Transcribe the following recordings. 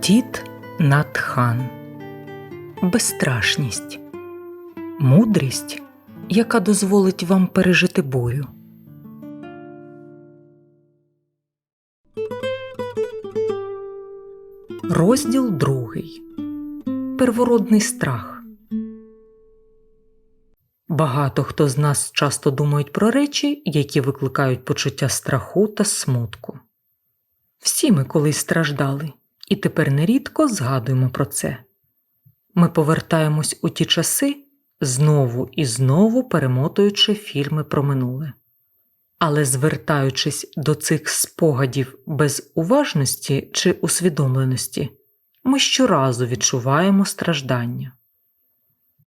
Тіт Натхан Безстрашність Мудрість, яка дозволить вам пережити бурю. Розділ другий Первородний страх. Багато хто з нас часто думають про речі, які викликають почуття страху та смутку. Всі ми колись страждали, і тепер нерідко згадуємо про це. Ми повертаємось у ті часи, знову і знову перемотуючи фільми про минуле. Але звертаючись до цих спогадів без уважності чи усвідомленості, ми щоразу відчуваємо страждання.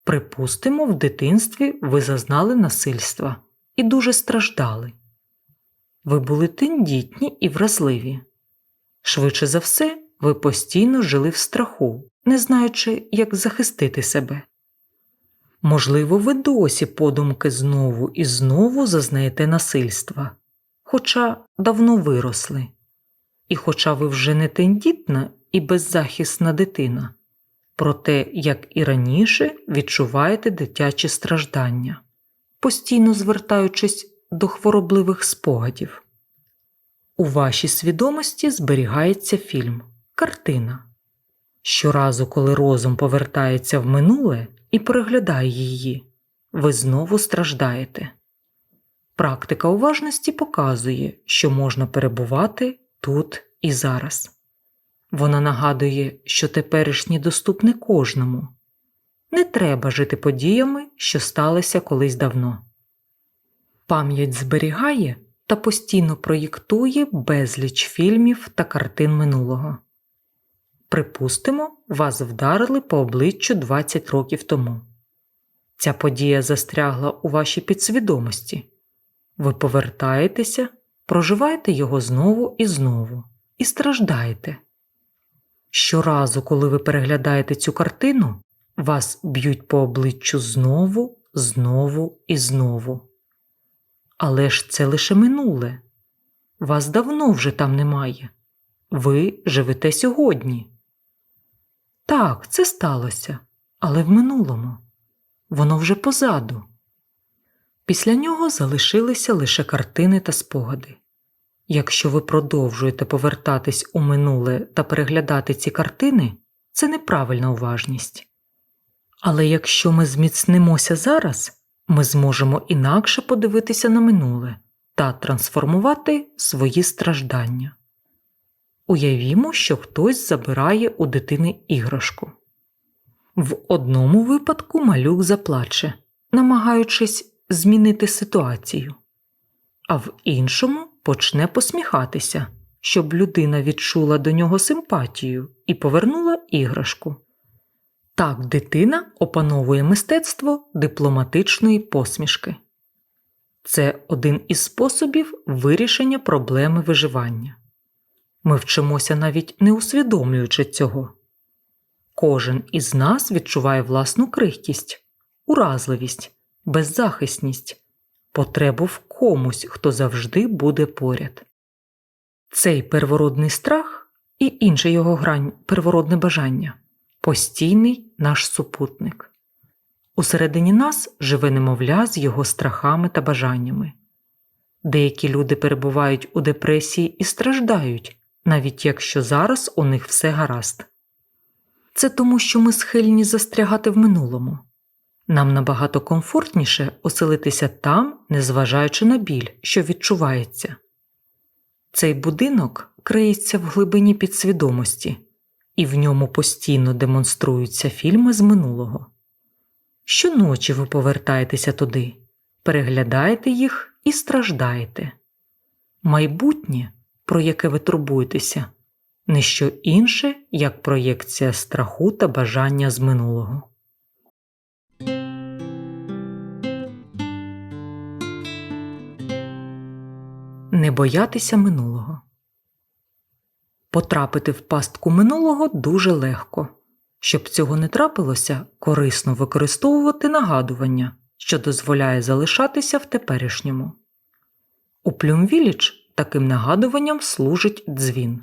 Припустимо, в дитинстві ви зазнали насильства і дуже страждали. Ви були тендітні і вразливі. Швидше за все, ви постійно жили в страху, не знаючи, як захистити себе. Можливо, ви досі подумки знову і знову зазнаєте насильства, хоча давно виросли, і хоча ви вже не тендітна і беззахисна дитина, проте, як і раніше, відчуваєте дитячі страждання, постійно звертаючись до хворобливих спогадів. У вашій свідомості зберігається фільм, картина. Щоразу, коли розум повертається в минуле і переглядає її, ви знову страждаєте. Практика уважності показує, що можна перебувати тут і зараз. Вона нагадує, що теперішнє доступне кожному. Не треба жити подіями, що сталися колись давно. Пам'ять зберігає та постійно проєктує безліч фільмів та картин минулого. Припустимо, вас вдарили по обличчю 20 років тому. Ця подія застрягла у вашій підсвідомості. Ви повертаєтеся, проживаєте його знову і знову і страждаєте. Щоразу, коли ви переглядаєте цю картину, вас б'ють по обличчю знову, знову і знову. Але ж це лише минуле. Вас давно вже там немає. Ви живете сьогодні. Так, це сталося, але в минулому. Воно вже позаду. Після нього залишилися лише картини та спогади. Якщо ви продовжуєте повертатись у минуле та переглядати ці картини, це неправильна уважність. Але якщо ми зміцнимося зараз, ми зможемо інакше подивитися на минуле та трансформувати свої страждання. Уявімо, що хтось забирає у дитини іграшку. В одному випадку малюк заплаче, намагаючись змінити ситуацію, а в іншому почне посміхатися, щоб людина відчула до нього симпатію і повернула іграшку. Так дитина опановує мистецтво дипломатичної посмішки. Це один із способів вирішення проблеми виживання. Ми вчимося навіть не усвідомлюючи цього. Кожен із нас відчуває власну крихкість, уразливість, беззахисність, потребу в комусь, хто завжди буде поряд. Цей первородний страх і інша його грань первородне бажання постійний наш супутник. Усередині нас живе немовля з його страхами та бажаннями. Деякі люди перебувають у депресії і страждають, навіть якщо зараз у них все гаразд. Це тому, що ми схильні застрягати в минулому. Нам набагато комфортніше оселитися там, незважаючи на біль, що відчувається. Цей будинок криється в глибині підсвідомості, і в ньому постійно демонструються фільми з минулого. Щоночі ви повертаєтеся туди, переглядаєте їх і страждаєте. Майбутнє, про яке ви турбуєтеся, не що інше, як проєкція страху та бажання з минулого. Не боятися минулого. Потрапити в пастку минулого дуже легко. Щоб цього не трапилося, корисно використовувати нагадування, що дозволяє залишатися в теперішньому. У Плюмвіліч таким нагадуванням служить дзвін.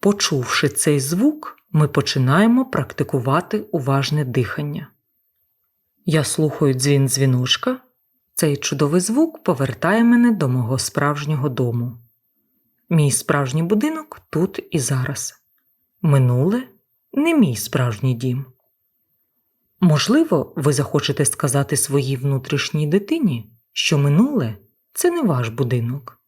Почувши цей звук, ми починаємо практикувати уважне дихання. Я слухаю дзвін дзвіночка. Цей чудовий звук повертає мене до мого справжнього дому. Мій справжній будинок тут і зараз. Минуле не мій справжній дім. Можливо, ви захочете сказати своїй внутрішній дитині, що минуле це не ваш будинок.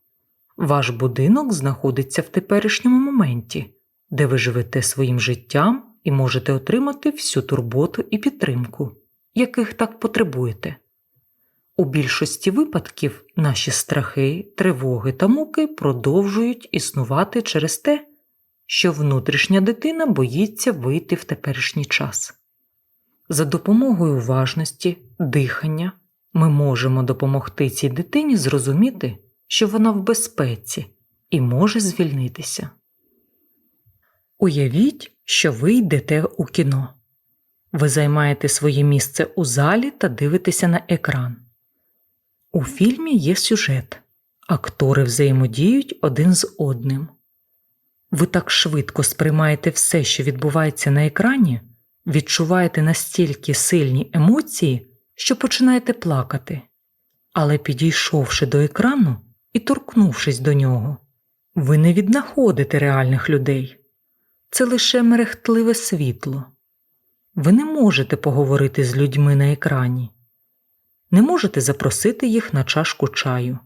Ваш будинок знаходиться в теперішньому моменті, де ви живете своїм життям і можете отримати всю турботу і підтримку, яких так потребуєте. У більшості випадків наші страхи, тривоги та муки продовжують існувати через те, що внутрішня дитина боїться вийти в теперішній час. За допомогою уважності, дихання ми можемо допомогти цій дитині зрозуміти, що вона в безпеці і може звільнитися. Уявіть, що ви йдете у кіно. Ви займаєте своє місце у залі та дивитеся на екран. У фільмі є сюжет, актори взаємодіють один з одним. Ви так швидко сприймаєте все, що відбувається на екрані, відчуваєте настільки сильні емоції, що починаєте плакати. Але підійшовши до екрану і торкнувшись до нього, ви не віднаходите реальних людей. Це лише мерехтливе світло. Ви не можете поговорити з людьми на екрані, не можете запросити їх на чашку чаю,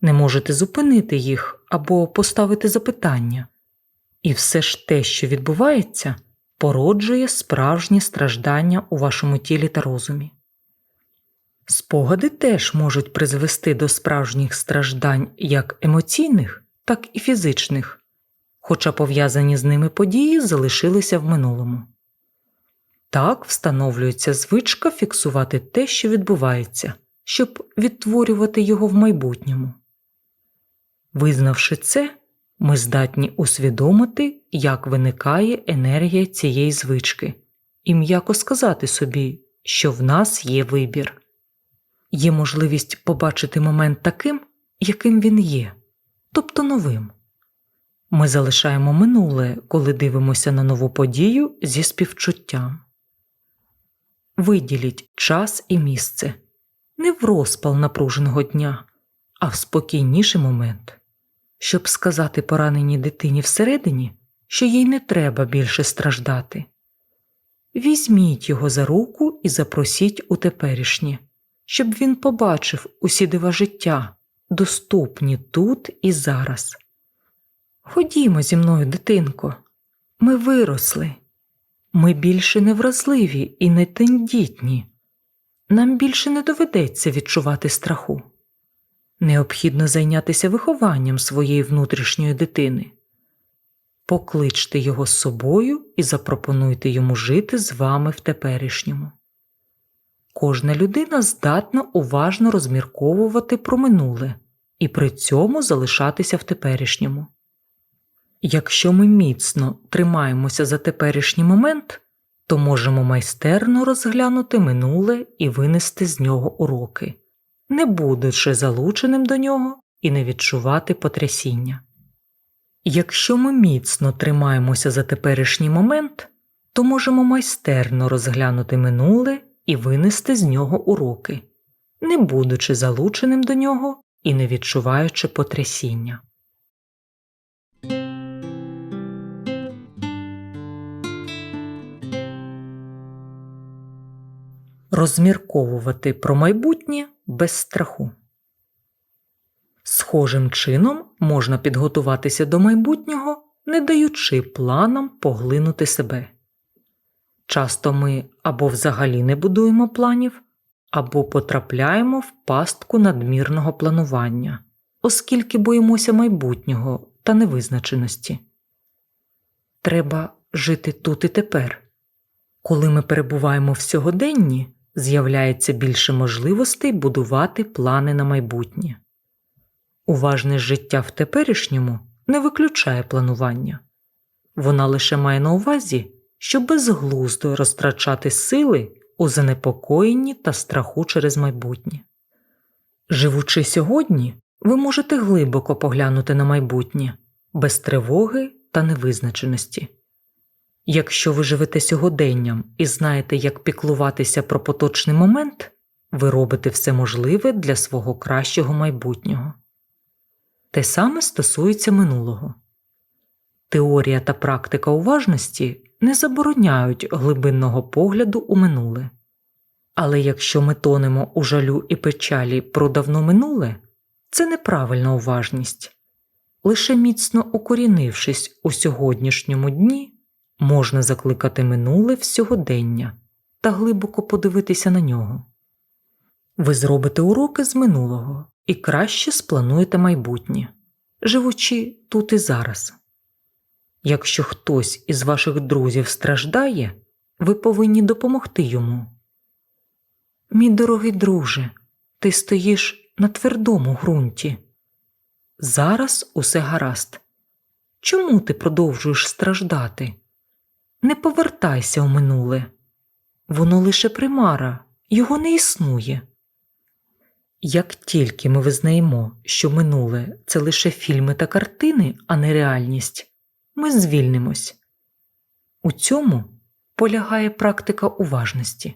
не можете зупинити їх або поставити запитання. І все ж те, що відбувається, породжує справжні страждання у вашому тілі та розумі. Спогади теж можуть призвести до справжніх страждань як емоційних, так і фізичних, хоча пов'язані з ними події залишилися в минулому. Так встановлюється звичка фіксувати те, що відбувається, щоб відтворювати його в майбутньому. Визнавши це, ми здатні усвідомити, як виникає енергія цієї звички, і м'яко сказати собі, що в нас є вибір. Є можливість побачити момент таким, яким він є, тобто новим. Ми залишаємо минуле, коли дивимося на нову подію зі співчуттям. Виділіть час і місце не в розпал напруженого дня, а в спокійніший момент, щоб сказати пораненій дитині всередині, що їй не треба більше страждати. Візьміть його за руку і запросіть у теперішнє, щоб він побачив усі дива життя, доступні тут і зараз. Ходімо зі мною, дитинко, ми виросли. Ми більше не вразливі і не тендітні. Нам більше не доведеться відчувати страху. Необхідно зайнятися вихованням своєї внутрішньої дитини. Покличте його з собою і запропонуйте йому жити з вами в теперішньому. Кожна людина здатна уважно розмірковувати про минуле і при цьому залишатися в теперішньому. Якщо ми міцно тримаємося за теперішній момент, то можемо майстерно розглянути минуле і винести з нього уроки, не будучи залученим до нього і не відчувати потрясіння. Якщо ми міцно тримаємося за теперішній момент, то можемо майстерно розглянути минуле і винести з нього уроки, не будучи залученим до нього і не відчуваючи потрясіння. Розмірковувати про майбутнє без страху. Схожим чином можна підготуватися до майбутнього, не даючи планам поглинути себе. Часто ми або взагалі не будуємо планів, або потрапляємо в пастку надмірного планування, оскільки боїмося майбутнього та невизначеності. Треба жити тут і тепер. Коли ми перебуваємо в сьогоденні, з'являється більше можливостей будувати плани на майбутнє. Уважне життя в теперішньому не виключає планування, вона лише має на увазі, що безглуздо розтрачати сили у занепокоєнні та страху через майбутнє. Живучи сьогодні, ви можете глибоко поглянути на майбутнє, без тривоги та невизначеності. Якщо ви живете сьогоденням і знаєте, як піклуватися про поточний момент, ви робите все можливе для свого кращого майбутнього. Те саме стосується минулого. Теорія та практика уважності не забороняють глибинного погляду у минуле. Але якщо ми тонемо у жалю і печалі про давно минуле, це неправильна уважність. Лише міцно укорінившись у сьогоднішньому дні, можна закликати минуле в сьогодення та глибоко подивитися на нього. Ви зробите уроки з минулого і краще сплануєте майбутнє, живучи тут і зараз. Якщо хтось із ваших друзів страждає, ви повинні допомогти йому. Мій дорогий друже, ти стоїш на твердому ґрунті. Зараз усе гаразд. Чому ти продовжуєш страждати? Не повертайся у минуле. Воно лише примара, його не існує. Як тільки ми визнаємо, що минуле це лише фільми та картини, а не реальність, ми звільнимось. У цьому полягає практика уважності.